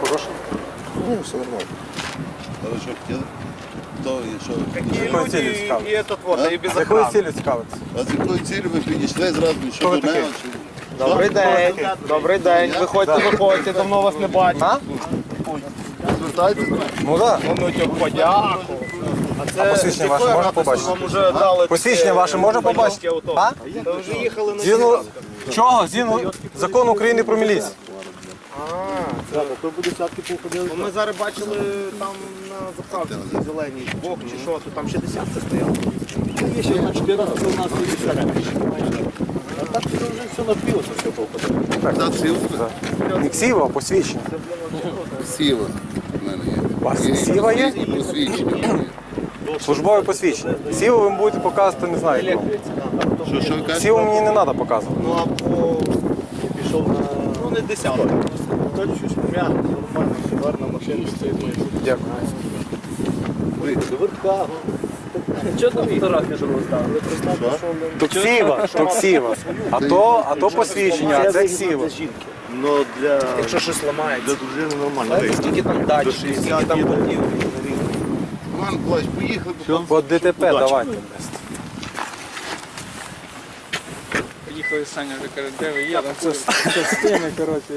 Хороше? Ні, все нормально. А ви що хотіли? Хто і що? З якою цілею цікавитись? и этот вот, А? и без З якою охраны. цілею цікавитись? А з якою цілею ви підійшли зразу, що ви до мене? чи- Добрий день, добрий день. Виходьте, виходьте, давно вас не бачив. А? Звертайтесь. Ну так. Да. Ну, тьох, подяку. А це посвідчення ваше можна побачити? Вам уже дали Посвідчення ваше можна побачити? А? Та вже їхали на Згідно чого? Згідно закону України про міліцію. Ми зараз бачили там на заправці зеленій бок чи що, то там ще десятка стояла. Так, це вже все напилося, все повпадало. Так, сіла. Не ксіва, а посвідчення. Сіла в мене є. У вас сіла є? І посвідчення. Службове посвідчення. Сіву ви будете показувати, не знаю. кому. Що, що ви кажете? Сіву мені не треба показувати. Ну або пішов на. Ну не десятка. Точно щось м'яко, нормально, гарна машина стоїть. Дякую. Чого там фотографія ж розставили? То то ксіва. А то, а то посвідчення, а це ксіва. Ну, для... Якщо щось ламається. Для дружини нормально. Скільки там дачі, скільки там будів. Іван Плащ, поїхали. По ДТП давайте. Поїхали Саня вже каже, де ви є? Частини, коротше.